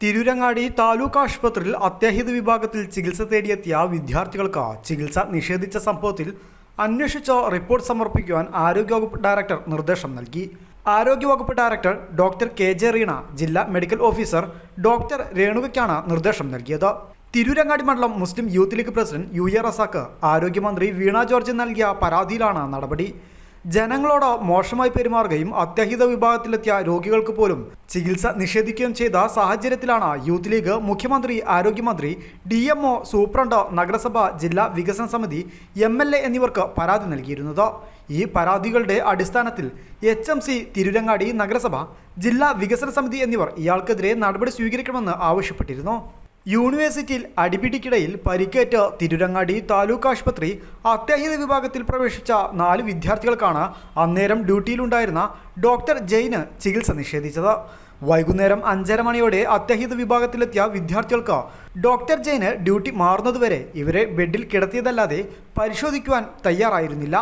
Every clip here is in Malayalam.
തിരൂരങ്ങാടി താലൂക്ക് ആശുപത്രിയിൽ അത്യാഹിത വിഭാഗത്തിൽ ചികിത്സ തേടിയെത്തിയ വിദ്യാർത്ഥികൾക്ക് ചികിത്സ നിഷേധിച്ച സംഭവത്തിൽ അന്വേഷിച്ച റിപ്പോർട്ട് സമർപ്പിക്കുവാൻ ആരോഗ്യവകുപ്പ് ഡയറക്ടർ നിർദ്ദേശം നൽകി. ആരോഗ്യവകുപ്പ് director doctor K J Reena ജില്ലാ മെഡിക്കൽ ഓഫീസർ ഡോക്ടർ രേണുകയ്ക്കാണ് നിർദ്ദേശം നൽകിയത്. തിരൂരങ്ങാടി മണ്ഡലം Muslim youth league president U A Razak ആരോഗ്യമന്ത്രി വീണ ജോർജ് നൽകിയ പരാതിയിലാണ് നടപടി. ജനങ്ങളോട് മോശമായി പെരുമാറുകയും അത്യാഹിത വിഭാഗത്തിലെത്തിയ രോഗികൾക്ക് പോലും ചികിത്സ നിഷേധിക്കുകയും ചെയ്ത സാഹചര്യത്തിലാണ് യൂത്ത് ലീഗ് മുഖ്യമന്ത്രി ആരോഗ്യമന്ത്രി ഡി എം ഒ സൂപ്രണ്ട് നഗരസഭ ജില്ലാ വികസന സമിതി എം എൽ എ എന്നിവർക്ക് പരാതി നൽകിയിരുന്നത്. ഈ പരാതികളുടെ അടിസ്ഥാനത്തിൽ എച്ച് എം സി തിരുരങ്ങാടി നഗരസഭ ജില്ലാ വികസന സമിതി എന്നിവർ ഇയാൾക്കെതിരെ നടപടി സ്വീകരിക്കണമെന്ന് ആവശ്യപ്പെട്ടിരുന്നു. യൂണിവേഴ്സിറ്റിയിൽ അടിപിടിക്കിടയിൽ പരിക്കേറ്റ തിരുരങ്ങാടി താലൂക്ക് ആശുപത്രി അത്യാഹിത വിഭാഗത്തിൽ പ്രവേശിച്ച നാല് വിദ്യാർത്ഥികൾക്കാണ് അന്നേരം ഡ്യൂട്ടിയിലുണ്ടായിരുന്ന ഡോക്ടർ ജെയിന് ചികിത്സ നിഷേധിച്ചത്. വൈകുന്നേരം അഞ്ചര മണിയോടെ അത്യാഹിത വിഭാഗത്തിലെത്തിയ വിദ്യാർത്ഥികൾക്ക് ഡോക്ടർ ജെയിന് ഡ്യൂട്ടി മാറുന്നതുവരെ ഇവരെ ബെഡിൽ കിടത്തിയതല്ലാതെ പരിശോധിക്കുവാൻ തയ്യാറായിരുന്നില്ല.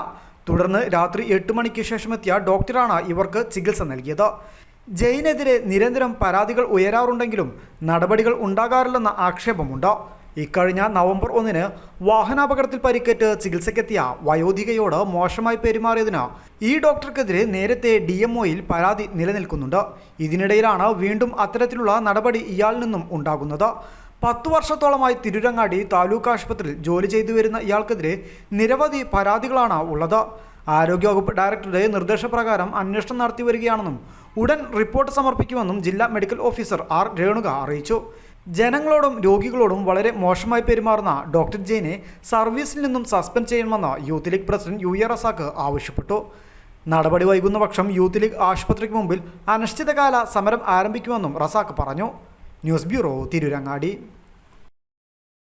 തുടർന്ന് രാത്രി എട്ട് മണിക്ക് ശേഷമെത്തിയ ഡോക്ടറാണ് ഇവർക്ക് ചികിത്സ നൽകിയത്. ജയിനെതിരെ നിരന്തരം പരാതികൾ ഉയരാറുണ്ടെങ്കിലും നടപടികൾ ഉണ്ടാകാറില്ലെന്ന ആക്ഷേപമുണ്ട്. ഇക്കഴിഞ്ഞ നവംബർ ഒന്നിന് വാഹനാപകടത്തിൽ പരിക്കേറ്റ് ചികിത്സയ്ക്കെത്തിയ വയോധികയോട് മോശമായി പെരുമാറിയതിന് ഈ ഡോക്ടർക്കെതിരെ നേരത്തെ ഡി എം ഒയിൽ പരാതി നിലനിൽക്കുന്നുണ്ട്. ഇതിനിടയിലാണ് വീണ്ടും അത്തരത്തിലുള്ള നടപടി ഇയാളിൽ നിന്നും ഉണ്ടാകുന്നത്. പത്തു വർഷത്തോളമായി തിരുരങ്ങാടി താലൂക്ക് ആശുപത്രിയിൽ ജോലി ചെയ്തു വരുന്ന ഇയാൾക്കെതിരെ നിരവധി പരാതികളാണ് ഉള്ളത്. ആരോഗ്യവകുപ്പ് ഡയറക്ടറുടെ നിർദ്ദേശപ്രകാരം അന്വേഷണം നടത്തി വരികയാണെന്നും ഉടൻ റിപ്പോർട്ട് സമർപ്പിക്കുമെന്നും ജില്ലാ മെഡിക്കൽ ഓഫീസർ ആർ രേണുക അറിയിച്ചു. ജനങ്ങളോടും രോഗികളോടും വളരെ മോശമായി പെരുമാറുന്ന ഡോക്ടർ ജെയിനെ സർവീസിൽ നിന്നും സസ്പെൻഡ് ചെയ്യണമെന്ന് youth league president U A Razak ആവശ്യപ്പെട്ടു. നടപടി വൈകുന്ന പക്ഷം യൂത്ത് ലീഗ് ആശുപത്രിക്ക് മുമ്പിൽ അനിശ്ചിതകാല സമരം ആരംഭിക്കുമെന്നും റസാക്ക് പറഞ്ഞു. News bureau Tirurangadi.